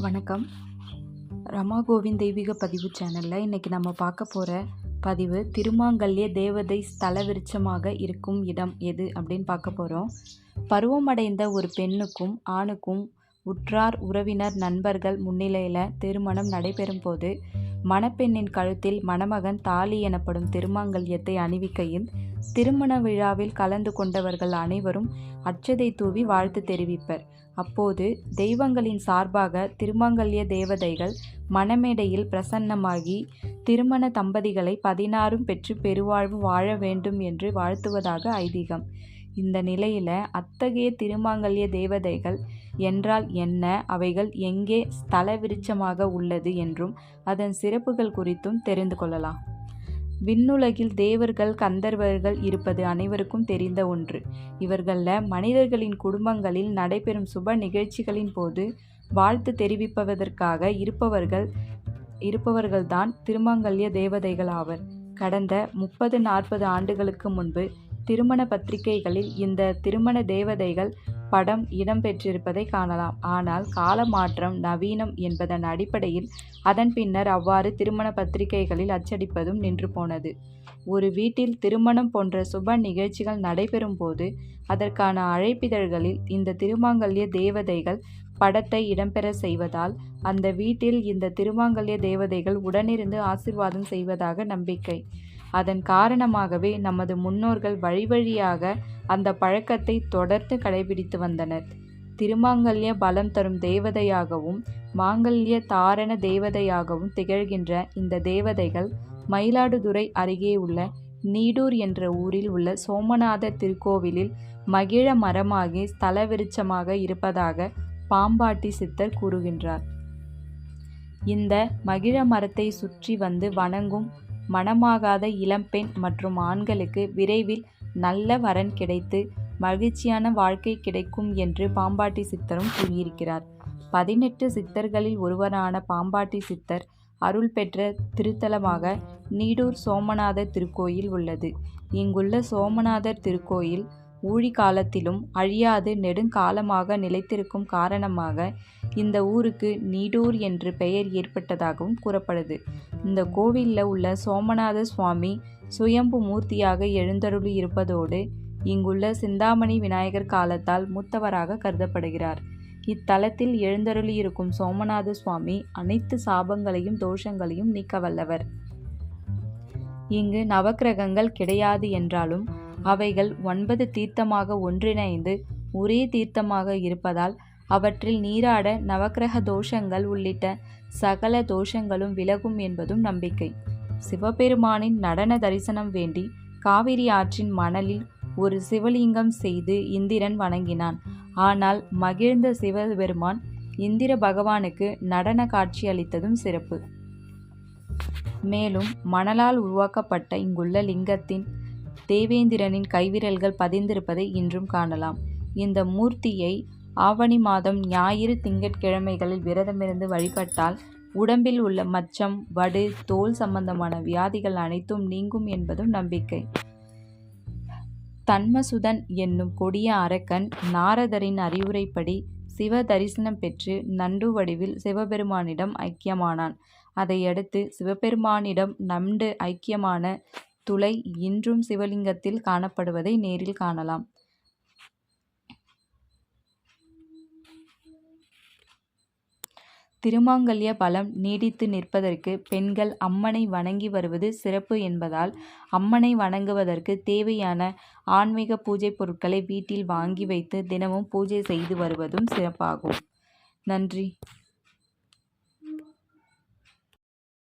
வணக்கம். ரமா கோவிந்த் தெய்வீக பதிவு சேனலில் இன்றைக்கி நம்ம பார்க்க போகிற பதிவு திருமாங்கல்ய தேவதை ஸ்தல விருட்சமாக இருக்கும் இடம் எது அப்படின்னு பார்க்க போகிறோம் பருவமடைந்த ஒரு பெண்ணுக்கும் ஆணுக்கும் உற்றார் உறவினர் நண்பர்கள் முன்னிலையில் திருமணம் நடைபெறும் போது மணப்பெண்ணின் கழுத்தில் மணமகன் தாலி எனப்படும் திருமாங்கல்யத்தை அணிவிக்கையில் திருமண விழாவில் கலந்து கொண்டவர்கள் அனைவரும் அச்சதை தூவி வாழ்த்து தெரிவிப்பர். அப்போது தெய்வங்களின் சார்பாக திருமாங்கல்ய தேவதைகள் மணமேடையில் பிரசன்னமாகி திருமண தம்பதிகளை பதினாறும் பெற்று பெருவாழ்வு வாழ வேண்டும் என்று வாழ்த்துவதாக ஐதீகம். இந்த நிலையில அத்தகைய திருமாங்கல்ய தேவதைகள் என்றால் என்ன? அவைகள் எங்கே ஸ்தல விருட்சமாக உள்ளது என்றும் அதன் சிறப்புகள் குறித்தும் தெரிந்து கொள்ளலாம். விண்ணுலகில் தேவர்கள் கந்தர்வர்கள் இருப்பது அனைவருக்கும் தெரிந்த ஒன்று. இவர்களில் மனிதர்களின் குடும்பங்களில் நடைபெறும் சுப நிகழ்ச்சிகளின் போது வாழ்த்து தெரிவிப்பதற்காக இருப்பவர்கள் இருப்பவர்கள்தான் திருமங்கல்ய தேவதைகள் ஆவர். கடந்த முப்பது நாற்பது ஆண்டுகளுக்கு முன்பு திருமண பத்திரிகைகளில் இந்த திருமண தேவதைகள் படம் இடம்பெற்றிருப்பதை காணலாம். ஆனால் காலமாற்றம் நவீனம் என்பதன் அடிப்படையில் அதன் பின்னர் அவ்வாறு திருமண பத்திரிகைகளில் அச்சடிப்பதும் நின்று போனது. ஒரு வீட்டில் திருமணம் போன்ற சுப நிகழ்ச்சிகள் நடைபெறும் போது அதற்கான அழைப்பிதழ்களில் இந்த திருமாங்கல்ய தேவதைகள் படத்தை இடம்பெற செய்வதால் அந்த வீட்டில் இந்த திருமாங்கல்ய தேவதைகள் உடனிருந்து ஆசிர்வாதம் செய்வதாக நம்பிக்கை. அதன் காரணமாகவே நமது முன்னோர்கள் வழி வழியாக அந்த பழக்கத்தை தொடர்ந்து கடைபிடித்து வந்தனர். திருமாங்கல்ய பலம் தரும் தேவதையாகவும் மாங்கல்ய தாரண தேவதையாகவும் திகழ்கின்ற இந்த தேவதைகள் மயிலாடுதுறை அருகே உள்ள நீடூர் என்ற ஊரில் உள்ள சோமநாதர் திருக்கோவிலில் மகிழ மரமாகி ஸ்தல விருட்சமாக இருப்பதாக பாம்பாட்டி சித்தர் கூறுகின்றார். இந்த மகிழ மரத்தை சுற்றி வந்து வணங்கும் மணமாகாத இளம்பெண் மற்றும் ஆண்களுக்கு விரைவில் நல்ல வரன் கிடைத்து மகிழ்ச்சியான வாழ்க்கை கிடைக்கும் என்று பாம்பாட்டி சித்தரும் கூறியிருக்கிறார். பதினெட்டு சித்தர்களில் ஒருவரான பாம்பாட்டி சித்தர் அருள் பெற்ற திருத்தலமாக நீடூர் சோமநாதர் திருக்கோயில் உள்ளது. இங்குள்ள சோமநாதர் திருக்கோயில் ஊழி காலத்திலும் அழியாது நெடுங்காலமாக நிலைத்திருக்கும் காரணமாக இந்த ஊருக்கு நீடூர் என்று பெயர் ஏற்பட்டதாகவும் கூறப்படுது. இந்த கோவிலில் உள்ள சோமநாத சுவாமி சுயம்பு மூர்த்தியாக எழுந்தருளி இருப்பதோடு இங்குள்ள சிந்தாமணி விநாயகர் காலத்தால் மூத்தவராக கருதப்படுகிறார். இத்தலத்தில் எழுந்தருளி இருக்கும் சோமநாத சுவாமி அனைத்து சாபங்களையும் தோஷங்களையும் நீக்க வல்லவர். இங்கு நவக்கிரகங்கள் கிடையாது என்றாலும் அவைகள் ஒன்பது தீர்த்தமாக ஒன்றிணைந்து ஒரே தீர்த்தமாக இருப்பதால் அவற்றில் நீராட நவக்கிரக தோஷங்கள் உள்ளிட்ட சகல தோஷங்களும் விலகும் என்பதும் நம்பிக்கை. சிவபெருமானின் நடன தரிசனம் வேண்டி காவிரி ஆற்றின் மணலில் ஒரு சிவலிங்கம் செய்து இந்திரன் வணங்கினான். ஆனால் மகிழ்ந்த சிவபெருமான் இந்திர பகவானுக்கு நடன காட்சி அளித்ததும் சிறப்பு. மேலும் மணலால் உருவாக்கப்பட்ட இங்குள்ள லிங்கத்தின் தேவேந்திரனின் கைவிரல்கள் பதிந்திருப்பதை இன்றும் காணலாம். இந்த மூர்த்தியை ஆவணி மாதம் ஞாயிறு திங்கட்கிழமைகளில் விரதமிருந்து வழிபட்டால் உடம்பில் உள்ள மச்சம் வடு தோல் சம்பந்தமான வியாதிகள் அனைத்தும் நீங்கும் என்பதும் நம்பிக்கை. தன்மசுதன் என்னும் கொடிய அரக்கன் நாரதரின் அறிவுரைப்படி சிவ தரிசனம் பெற்று நண்டு வடிவில் சிவபெருமானிடம் ஐக்கியமானான். அதையடுத்து சிவபெருமானிடம் நண்டு ஐக்கியமான துளை இன்றும் சிவலிங்கத்தில் காணப்படுவதை நேரில் காணலாம். திருமாங்கல்ய பலம் நீடித்து நிற்பதற்கு பெண்கள் அம்மனை வணங்கி வருவது சிறப்பு என்பதால் அம்மனை வணங்குவதற்கு தேவையான ஆன்மீக பூஜை பொருட்களை வீட்டில் வாங்கி வைத்து தினமும் பூஜை செய்து வருவதும் சிறப்பாகும். நன்றி.